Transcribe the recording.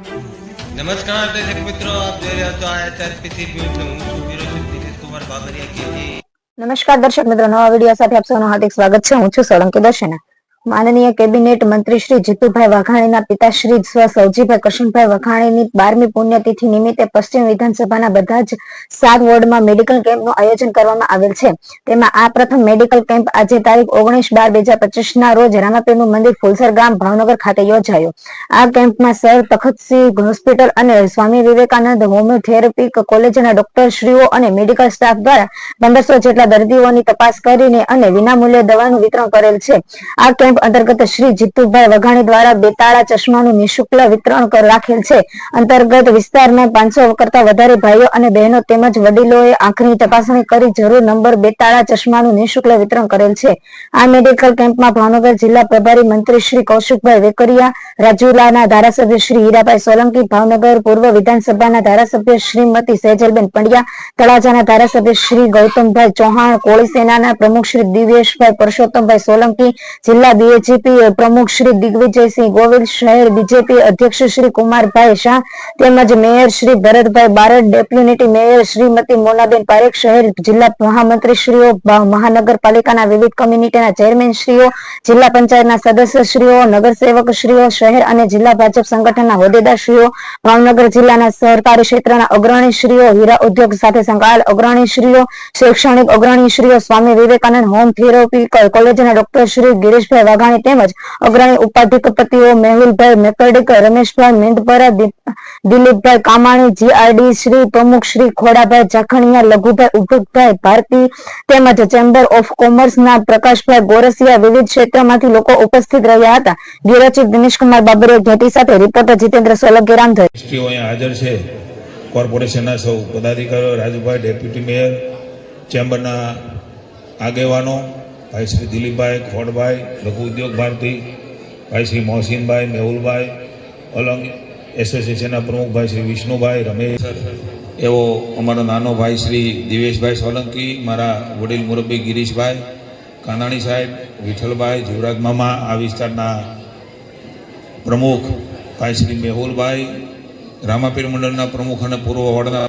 નમસ્કાર, દર્શક મિત્રો, આપ જોઈ રહ્યા છો આઈઆરપીસી ન્યૂઝ હું છું દિનેશ કુમાર બાબરિયા. કેજી નમસ્કાર, દર્શક મિત્રો, નવા વિડિયો સાથે આપ સૌનું હાર્દિક સ્વાગત છે. હું છું સોલંકી દર્શના. માનનીય કેબિનેટ મંત્રી શ્રી જીતુભાઈ વઘાણીના પિતા શ્રી સ્વ સૌજીભાઈ કૃષ્ણભાઈ વઘાણીની બારમી પુણ્યતિથિ નિમિત્તે પશ્ચિમ વિધાનસભાના બધા જ સાત વોર્ડમાં મેડિકલ કેમ્પનું આયોજન કરવામાં આવેલ છે. તેમાં આ પ્રથમ મેડિકલ કેમ્પ આજે તારીખ ઓગણીસ બાર બે હજાર પચીસ ના રોજ રામાપીરનું મંદિર ફુલસર ગામ ભાવનગર ખાતે યોજાયો. આ કેમ્પમાં સર તખતસિંહ હોસ્પિટલ અને સ્વામી વિવેકાનંદ હોમિયોથેરાપી કોલેજના ડોક્ટરશ્રીઓ અને મેડિકલ સ્ટાફ દ્વારા પંદરસો જેટલા દર્દીઓની તપાસ કરીને અને વિનામૂલ્યે દવાનું વિતરણ કરેલ છે. આ કેમ્પ અંતર્ગત શ્રી જીતુભાઈ વઘાણી દ્વારા બેતાળા ચશ્માનું નિઃશુલ્ક વિતરણ રાખેલ છે. અંતર્ગત વિસ્તારના પાંચસો કરતા વધારે ભાઈઓ અને બહેનો તેમજ વડીલોએ આંખની તપાસણી કરી જરૂર નંબર બેતાળા ચશ્માનું નિઃશુલ્ક વિતરણ કરેલ છે. આ મેડિકલ કેમ્પમાં ભાવનગર જિલ્લા પ્રભારી મંત્રી શ્રી કૌશિકભાઈ વેકરિયા, રાજુલાના ધારાસભ્ય શ્રી હીરાભાઈ સોલંકી, ભાવનગર પૂર્વ વિધાનસભાના ધારાસભ્ય શ્રીમતી સહેજલબેન પંડ્યા, તળાજાના ધારાસભ્ય શ્રી ગૌતમભાઈ ચૌહાણ, કોળી સેનાના પ્રમુખ શ્રી દિવ્યેશભાઈ પરસોત્તમભાઈ સોલંકી, જિલ્લા બીએચપી પ્રમુખ શ્રી દિગ્વિજયસિંહ ગોવિલ, શહેર બીજેપી અધ્યક્ષ શ્રી કુમારભાઈ શાહ તેમજ mayor Shri Bharatbhai Barad, deputy mayor Shrimati Monaben Parekh, શહેર જિલ્લા મહામંત્રીશ્રીઓ મહાનગરપાલિકાના વિવિધ કમ્યુનિટીના ચેરમેનશ્રીઓ, જિલ્લા પંચાયતના સદસ્યશ્રીઓ, નગરસેવકશ્રીઓ, શહેર અને જિલ્લા ભાજપ સંગઠનના હોદ્દેદારશ્રીઓ, ભાવનગર જિલ્લાના સહકારી ક્ષેત્રના અગ્રણી શ્રીઓ હીરા ઉદ્યોગ સાથે સંકળાયેલ અગ્રણી શ્રીઓ શૈક્ષણિક અગ્રણી શ્રીઓ સ્વામી વિવેકાનંદ હોમ થેરોપી કોલેજના ડોક્ટર શ્રી ગિરીશભાઈ વાઘાણી તેમજ અગ્રણી ઉપાધિકપતિઓ મેહુલભાઈ મેકરડીક રમેશભાઈ મેંદપરા દિલીપભાઈ કામાણી, જીઆરડી શ્રી પ્રમુખ શ્રી ખોડાભાઈ જાખણીયા લઘુભાઈ ઉભુભાઈ ભારતી તેમજ ચેમ્બર ઓફ કોમર્સના પ્રકાશભાઈ ગોરસિયા વિવિધ ક્ષેત્રમાંથી લોકો ઉપસ્થિત રહ્યા હતા. બ્યુરો દિનેશકુમાર બાબરે ઘેટી સાથે રિપોર્ટર જીતેન્દ્ર સોલંકી એસટીઓ હાજર છે. કોર્પોરેશનના સૌ પદાધિકારીઓ, રાજુભાઈ ડેપ્યુટી મેયર, ચેમ્બરના આગેવાનો ભાઈ શ્રી દિલીપભાઈ, ખોડભાઈ, લઘુ ઉદ્યોગ ભારતી, ભાઈ શ્રી મોહસિનભાઈ, મેહુલભાઈ, અલંગ એસોસિએશનના પ્રમુખ ભાઈ શ્રી વિષ્ણુભાઈ રમેશ. એવો અમારો નાનો ભાઈ શ્રી દિવેશભાઈ સોલંકી, મારા વડીલ મુરબ્બી ગિરીશભાઈ, કાનાણી સાહેબ, વિઠ્ઠલભાઈ, જીવરાજ મામા, આ વિસ્તારના પ્રમુખ ભાઈ શ્રી મેહુલભાઈ, રામાપીર મંડળના પ્રમુખ અને પૂર્વ વડના